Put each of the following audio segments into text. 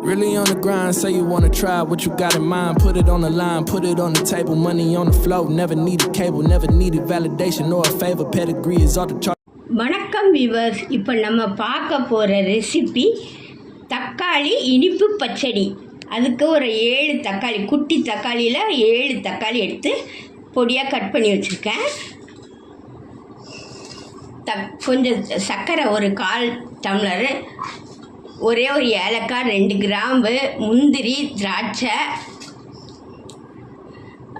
Really on the grind, say you wanna try what you got in mind. Put it on the line, put it on the table. Money on the flow, never needed cable, never needed validation or a favor. Pedigree is all the chart. வணக்கம் viewers இப்போ நம்ம பார்க்க போகிற recipe தக்காளி இனிப்பு பச்சடி அதுக்கு ஒரு ஏழு தக்காளி குட்டி தக்காளியில் ஏழு தக்காளி எடுத்து பொடியாக கட் பண்ணி வச்சுருக்கேன் தக் கொஞ்சம் சர்க்கரை ஒரு கால் டம்ளரு ஒரே ஒரு ஏலக்காய் ரெண்டு கிராம்பு முந்திரி திராட்சை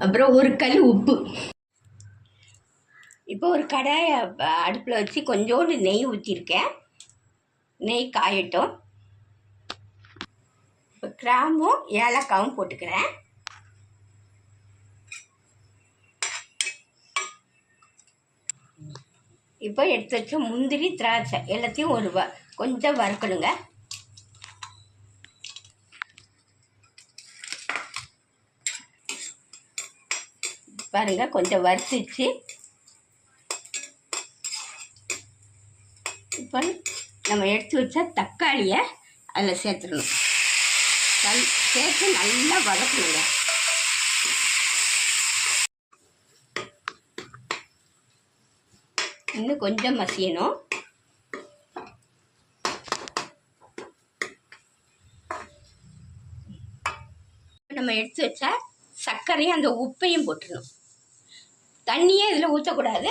அப்புறம் ஒரு கல் உப்பு. இப்போ ஒரு கடாயை அடுப்பில் வச்சு கொஞ்சோண்டு நெய் ஊற்றிருக்கேன். நெய் காயட்டும். இப்போ கிராம்பும் ஏலக்காவும் போட்டுக்கிறேன். இப்போ எடுத்து வச்ச முந்திரி திராட்சை எல்லாத்தையும் ஒரு வ கொஞ்சம் வறுக்கணுங்க. பாருங்க கொஞ்சம் வறுத்துச்சு. இப்போ நம்ம எடுத்து வச்ச தக்காளியை அதில் சேர்த்துடணும். நல் சேர்த்து நல்லா வதக்கணுங்க. இன்னும் கொஞ்சம் மசியணும். நம்ம எடுத்து வச்ச சர்க்கரையும் அந்த உப்பையும் போட்டுடணும். தண்ணியே இதில் ஊற்றக்கூடாது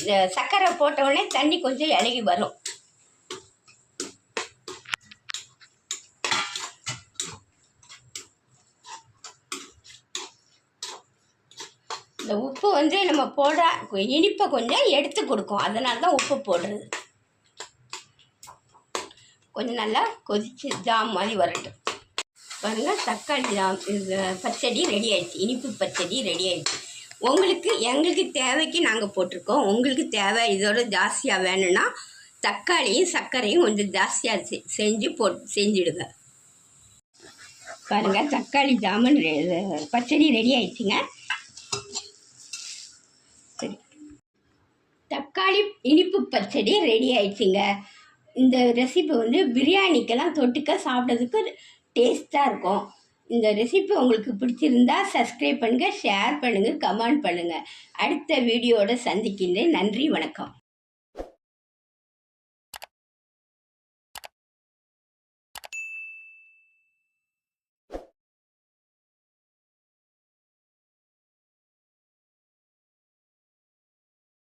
இந்த சர்க்கரை போட்டவுடனே தண்ணி கொஞ்சம் இலகி வரும். இந்த உப்பு வந்து நம்ம போட இனிப்பை கொஞ்சம் எடுத்து கொடுக்கும். அதனால தான் உப்பு போடுறது. கொஞ்சம் நல்லா கொதிச்சு ஜாம் மாதிரி வரட்டும். பாருங்கள் தக்காளி ஜாம் இது பச்சடி ரெடி ஆயிடுச்சு. இனிப்பு பச்சடி ரெடி ஆயிடுச்சு. உங்களுக்கு எங்களுக்கு தேவைக்கு நாங்கள் போட்டிருக்கோம். உங்களுக்கு தேவை இதோட ஜாஸ்தியாக வேணும்னா தக்காளியும் சர்க்கரையும் கொஞ்சம் ஜாஸ்தியாக செ செஞ்சு போட் செஞ்சுடுங்க. பாருங்கள் தக்காளி ஜாமன் ரெ- பச்சடி ரெடி ஆயிடுச்சுங்க. சரி. தக்காளி இனிப்பு பச்சடி ரெடி ஆயிடுச்சுங்க. இந்த ரெசிபி வந்து பிரியாணிக்கெல்லாம் தொட்டுக்க சாப்பிட்றதுக்கு டேஸ்ட்டாக இருக்கும். இந்த ரெசிபி உங்களுக்கு பிடிச்சிருந்தா சப்ஸ்கிரைப் பண்ணுங்கள் ஷேர் பண்ணுங்கள் கமெண்ட் பண்ணுங்கள் அடுத்த வீடியோவோட சந்திக்கின்றேன். நன்றி வணக்கம்.